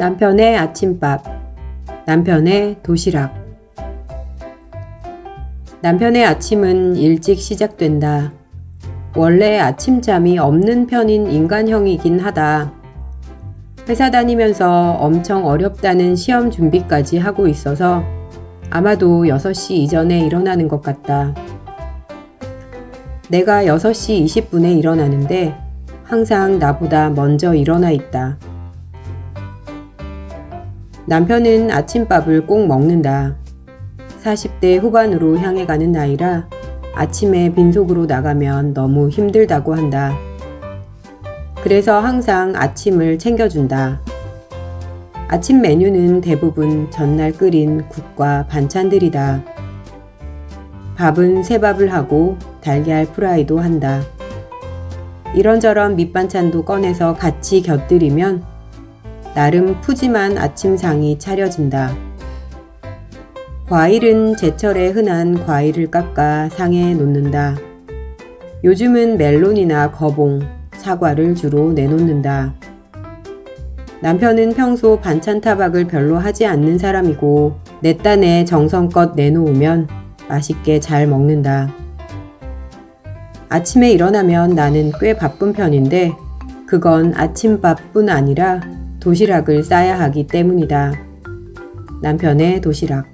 남편의 아침밥, 남편의 도시락. 남편의 아침은 일찍 시작된다. 원래 아침잠이 없는 편인 인간형이긴 하다. 회사 다니면서 엄청 어렵다는 시험 준비까지 하고 있어서 아마도 6시 이전에 일어나는 것 같다. 내가 6시 20분에 일어나는데 항상 나보다 먼저 일어나 있다. 남편은 아침밥을 꼭 먹는다. 40대 후반으로 향해 가는 나이라 아침에 빈속으로 나가면 너무 힘들다고 한다. 그래서 항상 아침을 챙겨준다. 아침 메뉴는 대부분 전날 끓인 국과 반찬들이다. 밥은 새밥을 하고 달걀 프라이도 한다. 이런저런 밑반찬도 꺼내서 같이 곁들이면 나름 푸짐한 아침상이 차려진다. 과일은 제철에 흔한 과일을 깎아 상에 놓는다. 요즘은 멜론이나 거봉, 사과를 주로 내놓는다. 남편은 평소 반찬 타박을 별로 하지 않는 사람이고 내 딴에 정성껏 내놓으면 맛있게 잘 먹는다. 아침에 일어나면 나는 꽤 바쁜 편인데 그건 아침밥뿐 아니라 도시락을 싸야 하기 때문이다. 남편의 도시락.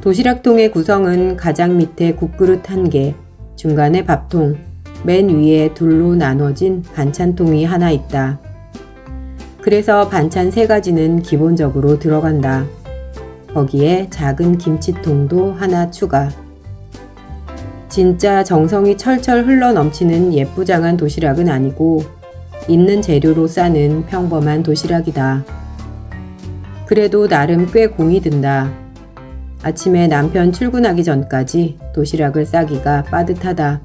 도시락통의 구성은 가장 밑에 국그릇 한 개, 중간에 밥통, 맨 위에 둘로 나눠진 반찬통이 하나 있다. 그래서 반찬 세 가지는 기본적으로 들어간다. 거기에 작은 김치통도 하나 추가. 진짜 정성이 철철 흘러 넘치는 예쁘장한 도시락은 아니고 있는 재료로 싸는 평범한 도시락이다. 그래도 나름 꽤 공이 든다. 아침에 남편 출근하기 전까지 도시락을 싸기가 빠듯하다.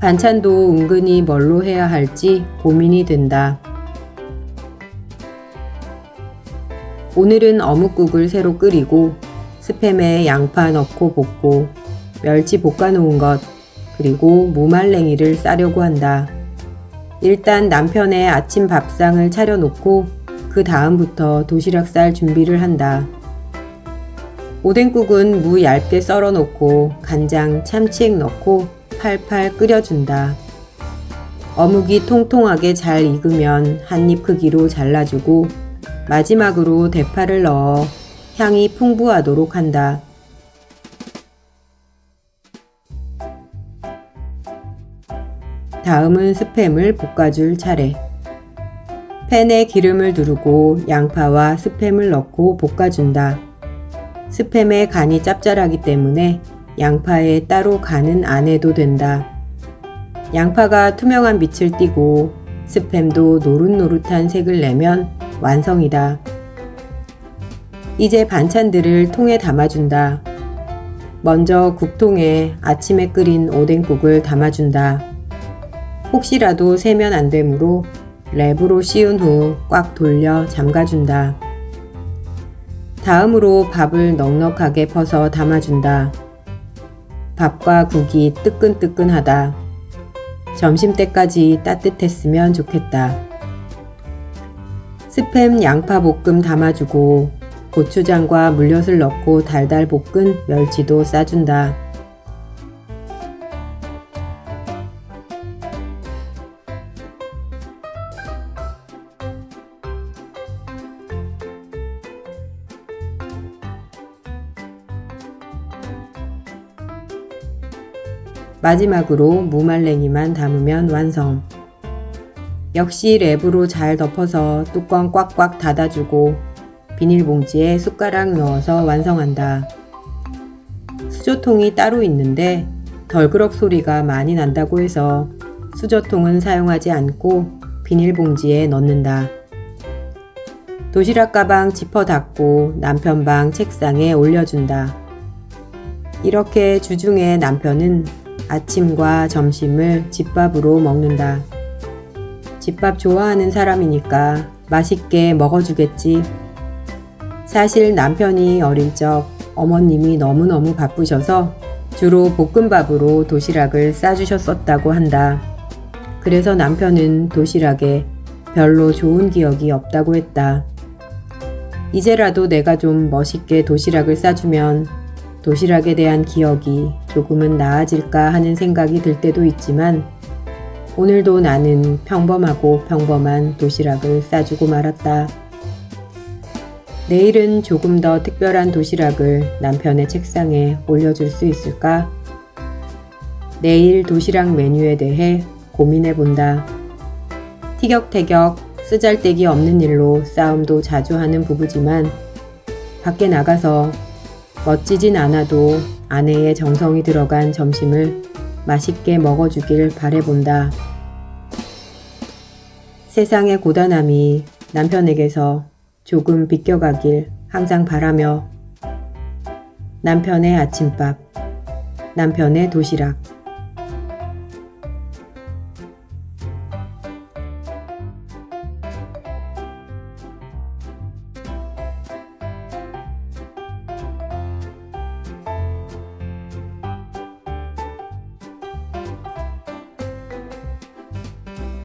반찬도 은근히 뭘로 해야 할지 고민이 된다. 오늘은 어묵국을 새로 끓이고 스팸에 양파 넣고 볶고 멸치 볶아 놓은 것 그리고 무말랭이를 싸려고 한다. 일단 남편의 아침 밥상을 차려놓고 그 다음부터 도시락 쌀 준비를 한다. 오뎅국은 무 얇게 썰어 놓고 간장, 참치액 넣고 팔팔 끓여준다. 어묵이 통통하게 잘 익으면 한 입 크기로 잘라주고 마지막으로 대파를 넣어 향이 풍부하도록 한다. 다음은 스팸을 볶아줄 차례. 팬에 기름을 두르고 양파와 스팸을 넣고 볶아준다. 스팸의 간이 짭짤하기 때문에 양파에 따로 간은 안 해도 된다. 양파가 투명한 빛을 띠고 스팸도 노릇노릇한 색을 내면 완성이다. 이제 반찬들을 통에 담아준다. 먼저 국통에 아침에 끓인 오뎅국을 담아준다. 혹시라도 세면 안 되므로 랩으로 씌운 후 꽉 돌려 잠가준다. 다음으로 밥을 넉넉하게 퍼서 담아준다. 밥과 국이 뜨끈뜨끈하다. 점심 때까지 따뜻했으면 좋겠다. 스팸 양파 볶음 담아주고 고추장과 물엿을 넣고 달달 볶은 멸치도 싸준다. 마지막으로 무말랭이만 담으면 완성. 역시 랩으로 잘 덮어서 뚜껑 꽉꽉 닫아주고 비닐봉지에 숟가락 넣어서 완성한다. 수저통이 따로 있는데 덜그럭 소리가 많이 난다고 해서 수저통은 사용하지 않고 비닐봉지에 넣는다. 도시락 가방 지퍼 닫고 남편 방 책상에 올려준다. 이렇게 주중에 남편은 아침과 점심을 집밥으로 먹는다. 집밥 좋아하는 사람이니까 맛있게 먹어주겠지. 사실 남편이 어릴 적 어머님이 너무너무 바쁘셔서 주로 볶음밥으로 도시락을 싸주셨었다고 한다. 그래서 남편은 도시락에 별로 좋은 기억이 없다고 했다. 이제라도 내가 좀 멋있게 도시락을 싸주면 도시락에 대한 기억이 조금은 나아질까 하는 생각이 들 때도 있지만 오늘도 나는 평범하고 평범한 도시락을 싸주고 말았다. 내일은 조금 더 특별한 도시락을 남편의 책상에 올려줄 수 있을까? 내일 도시락 메뉴에 대해 고민해 본다. 티격태격 쓰잘데기 없는 일로 싸움도 자주 하는 부부지만 밖에 나가서 멋지진 않아도 아내의 정성이 들어간 점심을 맛있게 먹어주길 바래본다. 세상의 고단함이 남편에게서 조금 비껴가길 항상 바라며 남편의 아침밥, 남편의 도시락.